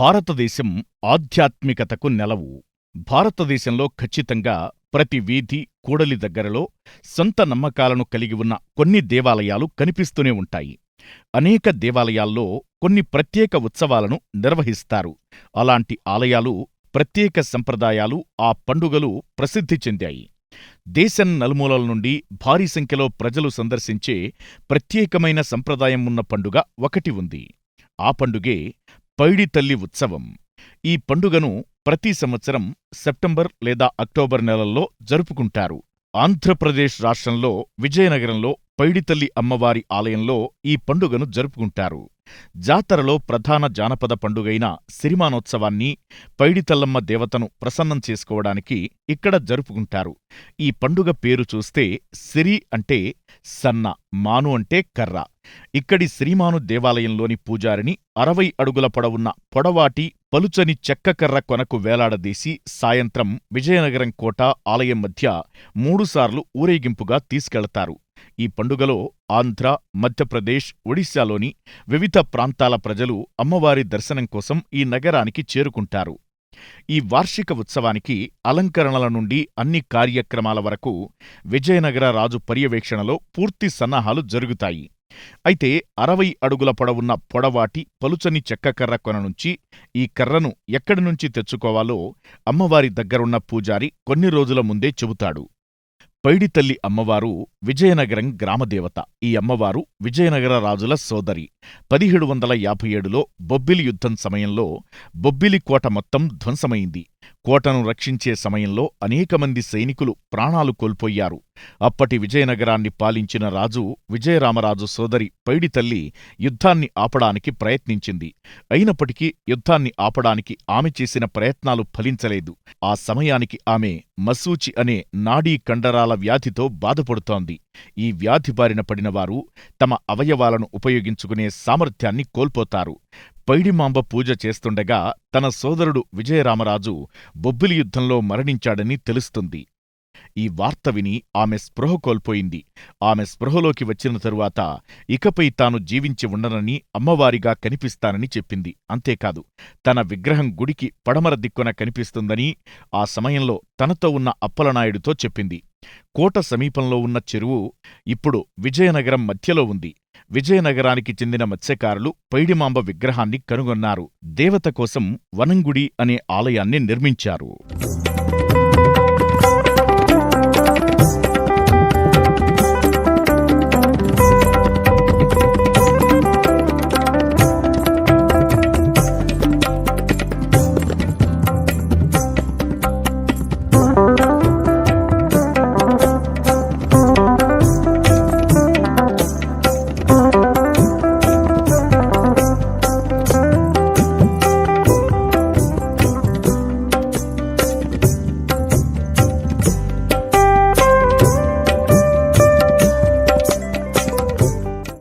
భారతదేశం ఆధ్యాత్మికతకు నెలవు. భారతదేశంలో ఖచ్చితంగా ప్రతి వీధి కూడలి దగ్గరలో సొంత నమ్మకాలను కలిగి ఉన్న కొన్ని దేవాలయాలు కనిపిస్తూనే ఉంటాయి. అనేక దేవాలయాల్లో కొన్ని ప్రత్యేక ఉత్సవాలను నిర్వహిస్తారు. అలాంటి ఆలయాలు ప్రత్యేక సంప్రదాయాలు ఆ పండుగలు ప్రసిద్ధి చెందాయి. దేశం నలుమూలల నుండి భారీ సంఖ్యలో ప్రజలు సందర్శించే ప్రత్యేకమైన సంప్రదాయం ఉన్న పండుగ ఒకటి ఉంది. ఆ పండుగే పైడితల్లి ఉత్సవం. ఈ పండుగను ప్రతి సంవత్సరం సెప్టెంబర్ లేదా అక్టోబర్ నెలల్లో జరుపుకుంటారు. ఆంధ్రప్రదేశ్ రాష్ట్రంలో విజయనగరంలో పైడితల్లి అమ్మవారి ఆలయంలో ఈ పండుగను జరుపుకుంటారు. జాతరలో ప్రధాన జానపద పండుగైన సిరిమానోత్సవాన్ని పైడితల్లమ్మ దేవతను ప్రసన్నం చేసుకోవడానికి ఇక్కడ జరుపుకుంటారు. ఈ పండుగ పేరు చూస్తే సిరి అంటే సన్న మాను అంటే కర్ర. ఇక్కడి శ్రీమాను దేవాలయంలోని పూజారిని అరవై అడుగుల పొడవున్న పొడవాటి పలుచని చెక్కకర్ర కొనకు వేలాడదీసి సాయంత్రం విజయనగరం కోట ఆలయం మధ్య మూడుసార్లు ఊరేగింపుగా తీసుకెళతారు. ఈ పండుగలో ఆంధ్ర మధ్యప్రదేశ్ ఒడిశాలోని వివిధ ప్రాంతాల ప్రజలు అమ్మవారి దర్శనం కోసం ఈ నగరానికి చేరుకుంటారు. ఈ వార్షిక ఉత్సవానికి అలంకరణల నుండి అన్ని కార్యక్రమాల వరకు విజయనగర రాజు పర్యవేక్షణలో పూర్తి సన్నాహాలు జరుగుతాయి. అయితే అరవై అడుగుల పొడవున్న పొడవాటి పలుచని చెక్కకర్ర కొన నుంచి ఈ కర్రను ఎక్కడి నుంచి తెచ్చుకోవాలో అమ్మవారి దగ్గరున్న పూజారి కొన్ని రోజుల ముందే చెబుతాడు. పైడితల్లి అమ్మవారు విజయనగరం గ్రామదేవత. ఈ అమ్మవారు విజయనగర రాజుల సోదరి. పదిహేడు వందల యాభై ఏడులో బొబ్బిలి యుద్ధం సమయంలో బొబ్బిలి కోట మొత్తం ధ్వంసమైంది. కోటను రక్షించే సమయంలో అనేకమంది సైనికులు ప్రాణాలు కోల్పోయారు. అప్పటి విజయనగరాన్ని పాలించిన రాజు విజయరామరాజు సోదరి పైడితల్లి యుద్ధాన్ని ఆపడానికి ప్రయత్నించింది. అయినప్పటికీ యుద్ధాన్ని ఆపడానికి ఆమె చేసిన ప్రయత్నాలు ఫలించలేదు. ఆ సమయానికి ఆమె మసూచి అనే నాడీ కండరాల వ్యాధితో బాధపడుతోంది. ఈ వ్యాధి బారిన పడినవారు తమ అవయవాలను ఉపయోగించుకునే సామర్థ్యాన్ని కోల్పోతారు. పైడిమాంబ పూజ చేస్తుండగా తన సోదరుడు విజయరామరాజు బొబ్బిలి యుద్ధంలో మరణించాడని తెలుస్తుంది. ఈ వార్త విని ఆమె స్పృహ కోల్పోయింది. ఆమె స్పృహలోకి వచ్చిన తరువాత ఇకపై తాను జీవించి ఉండనని అమ్మవారిగా కనిపిస్తానని చెప్పింది. అంతేకాదు తన విగ్రహం గుడికి పడమర దిక్కున కనిపిస్తుందని ఆ సమయంలో తనతో ఉన్న అప్పలనాయుడితో చెప్పింది. కోట సమీపంలో ఉన్న చెరువు ఇప్పుడు విజయనగరం మధ్యలో ఉంది. విజయనగరానికి చెందిన మత్స్యకారులు పైడిమాంబ విగ్రహాన్ని కనుగొన్నారు. దేవత కోసం వనంగుడి అనే ఆలయాన్ని నిర్మించారు.